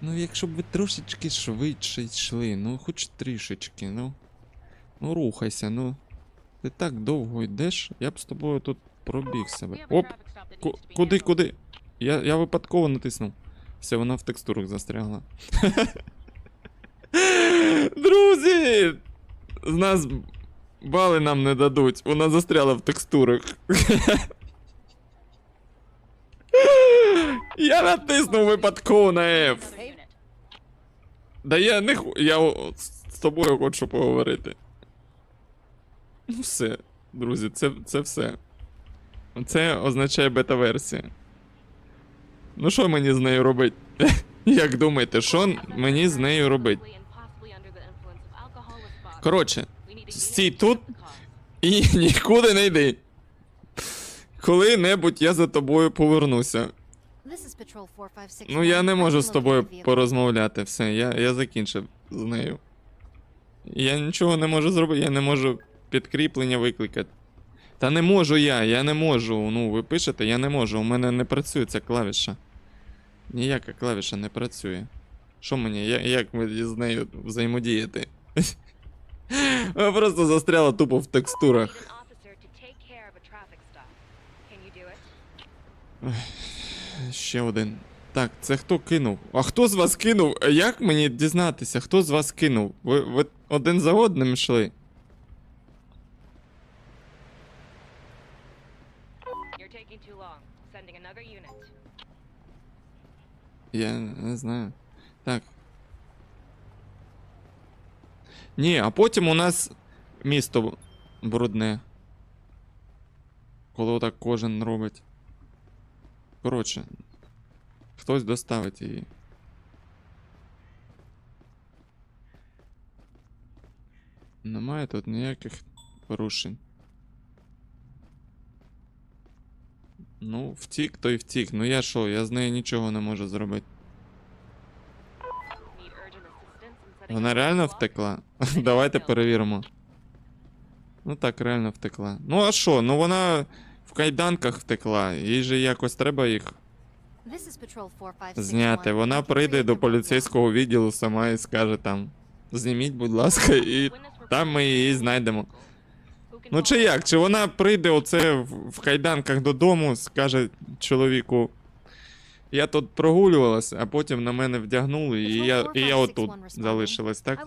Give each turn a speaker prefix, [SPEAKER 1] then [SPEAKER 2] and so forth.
[SPEAKER 1] Ну, якщо б ви трошечки швидше йшли, ну хоч трішечки, ну. Ну рухайся, ну. Ти так довго йдеш, я б з тобою тут пробіг себе. Оп! Ку- куди, куди? Я, я випадково натиснув. Все, вона в текстурах застрягла. Друзі! З нас бали нам не дадуть. Вона застряла в текстурах. Я натиснув випадково на F. Да я не ху... Я з тобою хочу поговорити. Ну все, друзі, це, це все. Це означає бета-версія. Ну що мені з нею робить? Як думаєте, що мені з нею робить? Коротше, стій тут і нікуди не йди. Коли-небудь я за тобою повернуся. Ну я не можу з тобою порозмовляти. Все, я, я закінчив з нею. Я нічого не можу зробити, я не можу підкріплення викликати. Та не можу я, я не можу. Ну, ви пишете, я не можу. У мене не працює ця клавіша. Ніяка клавіша не працює. Що мені, я, як мені з нею взаємодіяти? Вона просто застряла тупо в текстурах. Ще один. Так, це хто кинув? А хто з вас кинув? Як мені дізнатися, хто з вас кинув? Ви, ви один за одним йшли? Я не знаю. Так. Ні, а потім у нас місто брудне. Коли отак кожен робить. Коротше. Хтось доставить її. Немає тут ніяких порушень. Ну, втік, то й втік. Ну я що, я з нею нічого не можу зробити. Вона реально втекла? Давайте перевіримо. Ну так, реально втекла. Ну а що? Ну вона в кайданках втекла. Їй же якось треба їх зняти. Вона прийде до поліцейського відділу сама і скаже там. Зніміть, будь ласка, і там ми її знайдемо. Ну чи як? Чи вона прийде оце в, кайданках додому, скаже чоловіку. Я тут прогулювалася, а потім на мене вдягнули, і я, і я отут залишилась, так?